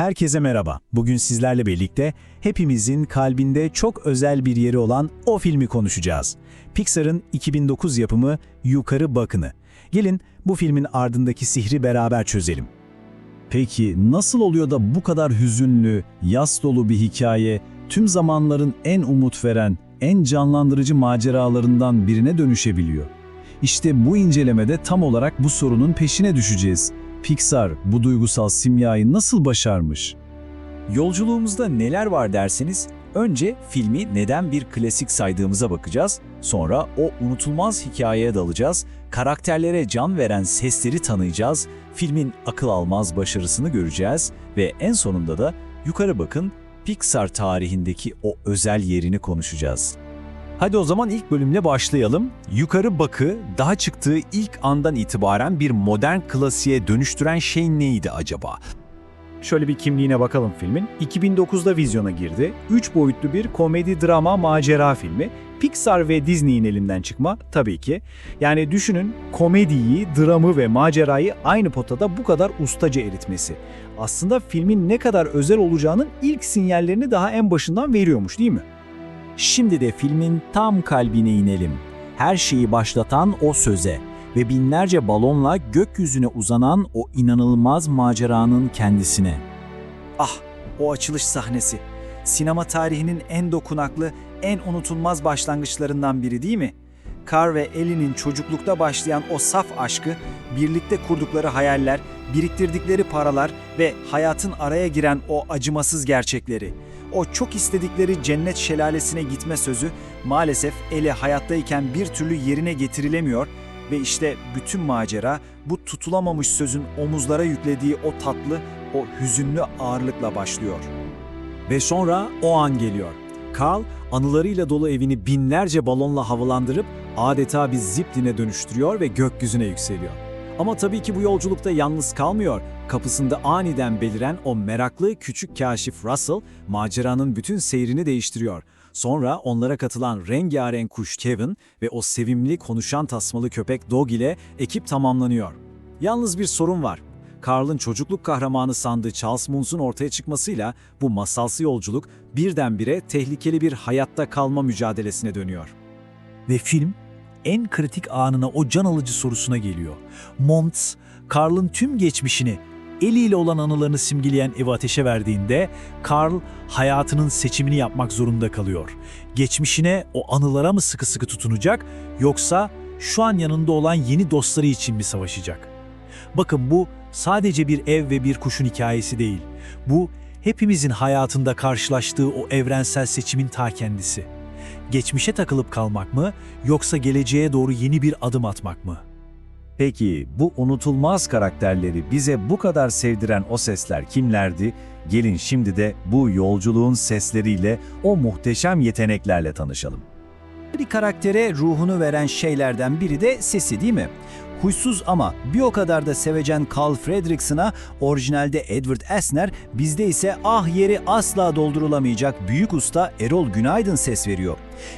Herkese merhaba. Bugün sizlerle birlikte hepimizin kalbinde çok özel bir yeri olan o filmi konuşacağız. Pixar'ın 2009 yapımı Yukarı Bakın'ı. Gelin bu filmin ardındaki sihri beraber çözelim. Peki nasıl oluyor da bu kadar hüzünlü, yas dolu bir hikaye tüm zamanların en umut veren, en canlandırıcı maceralarından birine dönüşebiliyor? İşte bu incelemede tam olarak bu sorunun peşine düşeceğiz. Pixar bu duygusal simyayı nasıl başarmış? Yolculuğumuzda neler var derseniz, önce filmi neden bir klasik saydığımıza bakacağız, sonra o unutulmaz hikayeye dalacağız, karakterlere can veren sesleri tanıyacağız, filmin akıl almaz başarısını göreceğiz ve en sonunda da yukarı bakın Pixar tarihindeki o özel yerini konuşacağız. Hadi o zaman ilk bölümle başlayalım. Yukarı bakı daha çıktığı ilk andan itibaren bir modern klasiğe dönüştüren şey neydi acaba? Şöyle bir kimliğine bakalım filmin. 2009'da vizyona girdi. 3 boyutlu bir komedi, drama, macera filmi. Pixar ve Disney'in elinden çıkma tabii ki. Yani düşünün komediyi, dramı ve macerayı aynı potada bu kadar ustaca eritmesi. Aslında filmin ne kadar özel olacağının ilk sinyallerini daha en başından veriyormuş değil mi? Şimdi de filmin tam kalbine inelim. Her şeyi başlatan o söze ve binlerce balonla gökyüzüne uzanan o inanılmaz maceranın kendisine. Ah, o açılış sahnesi. Sinema tarihinin en dokunaklı, en unutulmaz başlangıçlarından biri değil mi? Carr ve Ellie'nin çocuklukta başlayan o saf aşkı, birlikte kurdukları hayaller, biriktirdikleri paralar ve hayatın araya giren o acımasız gerçekleri. O çok istedikleri cennet şelalesine gitme sözü maalesef Ellie hayattayken bir türlü yerine getirilemiyor ve işte bütün macera bu tutulamamış sözün omuzlara yüklediği o tatlı, o hüzünlü ağırlıkla başlıyor. Ve sonra o an geliyor. Carl anılarıyla dolu evini binlerce balonla havalandırıp adeta bir zipline dönüştürüyor ve gökyüzüne yükseliyor. Ama tabii ki bu yolculukta yalnız kalmıyor. Kapısında aniden beliren o meraklı küçük kaşif Russell maceranın bütün seyrini değiştiriyor. Sonra onlara katılan rengarenk kuş Kevin ve o sevimli konuşan tasmalı köpek Dog ile ekip tamamlanıyor. Yalnız bir sorun var. Carl'ın çocukluk kahramanı sandığı Charles Moons'un ortaya çıkmasıyla bu masalsı yolculuk birdenbire tehlikeli bir hayatta kalma mücadelesine dönüyor. Ve film en kritik anına o can alıcı sorusuna geliyor. Monts, Carl'ın tüm geçmişini, eliyle olan anılarını simgeleyen evi ateşe verdiğinde Carl hayatının seçimini yapmak zorunda kalıyor. Geçmişine, o anılara mı sıkı sıkı tutunacak yoksa şu an yanında olan yeni dostları için mi savaşacak? Bakın bu sadece bir ev ve bir kuşun hikayesi değil. Bu hepimizin hayatında karşılaştığı o evrensel seçimin ta kendisi. Geçmişe takılıp kalmak mı yoksa geleceğe doğru yeni bir adım atmak mı? Peki bu unutulmaz karakterleri bize bu kadar sevdiren o sesler kimlerdi? Gelin şimdi de bu yolculuğun sesleriyle o muhteşem yeteneklerle tanışalım. Bir karaktere ruhunu veren şeylerden biri de sesi değil mi? Huysuz ama bir o kadar da sevecen Carl Fredrickson'a orijinalde Edward Asner, bizde ise ah yeri asla doldurulamayacak büyük usta Erol Günaydın ses veriyor.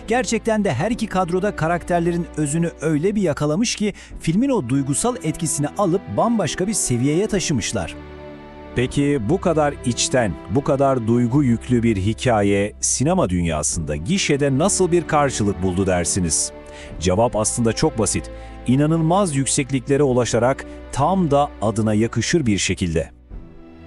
Gerçekten de her iki kadroda karakterlerin özünü öyle bir yakalamış ki filmin o duygusal etkisini alıp bambaşka bir seviyeye taşımışlar. Peki bu kadar içten, bu kadar duygu yüklü bir hikaye sinema dünyasında gişede nasıl bir karşılık buldu dersiniz? Cevap aslında çok basit. İnanılmaz yüksekliklere ulaşarak tam da adına yakışır bir şekilde.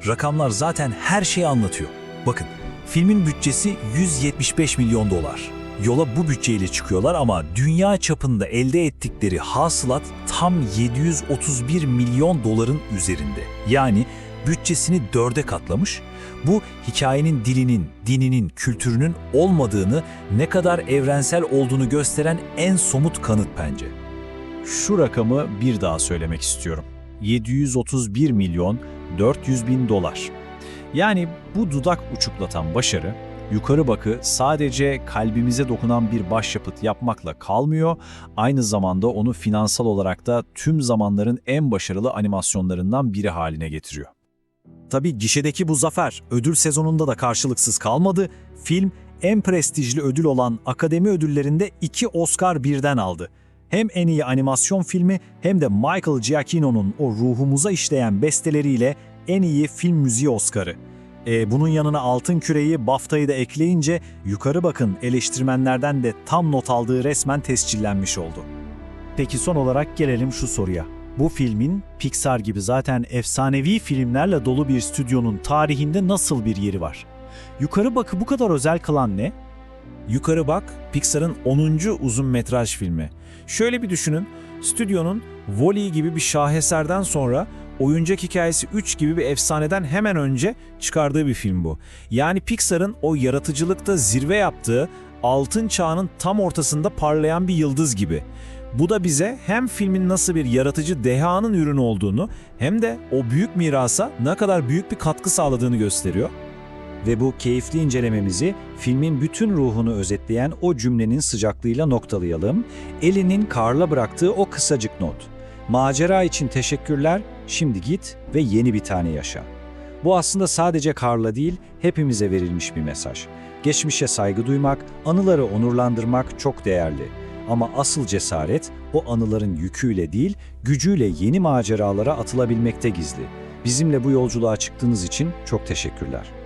Rakamlar zaten her şeyi anlatıyor. Bakın, filmin bütçesi 175 milyon dolar. Yola bu bütçeyle çıkıyorlar ama dünya çapında elde ettikleri hasılat tam 731 milyon doların üzerinde. Yani bütçesini dörde katlamış. Bu hikayenin dilinin, dininin, kültürünün olmadığını, ne kadar evrensel olduğunu gösteren en somut kanıt bence. Şu rakamı bir daha söylemek istiyorum. 731 milyon 400 bin dolar. Yani bu dudak uçuklatan başarı, yukarı bakı sadece kalbimize dokunan bir başyapıt yapmakla kalmıyor, aynı zamanda onu finansal olarak da tüm zamanların en başarılı animasyonlarından biri haline getiriyor. Tabii gişedeki bu zafer ödül sezonunda da karşılıksız kalmadı. Film en prestijli ödül olan Akademi Ödülleri'nde iki Oscar birden aldı. Hem en iyi animasyon filmi hem de Michael Giacchino'nun o ruhumuza işleyen besteleriyle en iyi film müziği Oscar'ı. E, bunun yanına altın küreyi, BAFTA'yı da ekleyince yukarı bakın eleştirmenlerden de tam not aldığı resmen tescillenmiş oldu. Peki son olarak gelelim şu soruya. Bu filmin Pixar gibi zaten efsanevi filmlerle dolu bir stüdyonun tarihinde nasıl bir yeri var? Yukarı bakı bu kadar özel kılan ne? Yukarı Bak, Pixar'ın 10. uzun metraj filmi. Şöyle bir düşünün, stüdyonun Wall-E gibi bir şaheserden sonra Oyuncak Hikayesi 3 gibi bir efsaneden hemen önce çıkardığı bir film bu. Yani Pixar'ın o yaratıcılıkta zirve yaptığı altın çağının tam ortasında parlayan bir yıldız gibi. Bu da bize hem filmin nasıl bir yaratıcı dehanın ürünü olduğunu hem de o büyük mirasa ne kadar büyük bir katkı sağladığını gösteriyor. Ve bu keyifli incelememizi filmin bütün ruhunu özetleyen o cümlenin sıcaklığıyla noktalayalım. Ellie'nin Carl'a bıraktığı o kısacık not. Macera için teşekkürler, şimdi git ve yeni bir tane yaşa. Bu aslında sadece Carl'a değil, hepimize verilmiş bir mesaj. Geçmişe saygı duymak, anıları onurlandırmak çok değerli. Ama asıl cesaret o anıların yüküyle değil, gücüyle yeni maceralara atılabilmekte gizli. Bizimle bu yolculuğa çıktığınız için çok teşekkürler.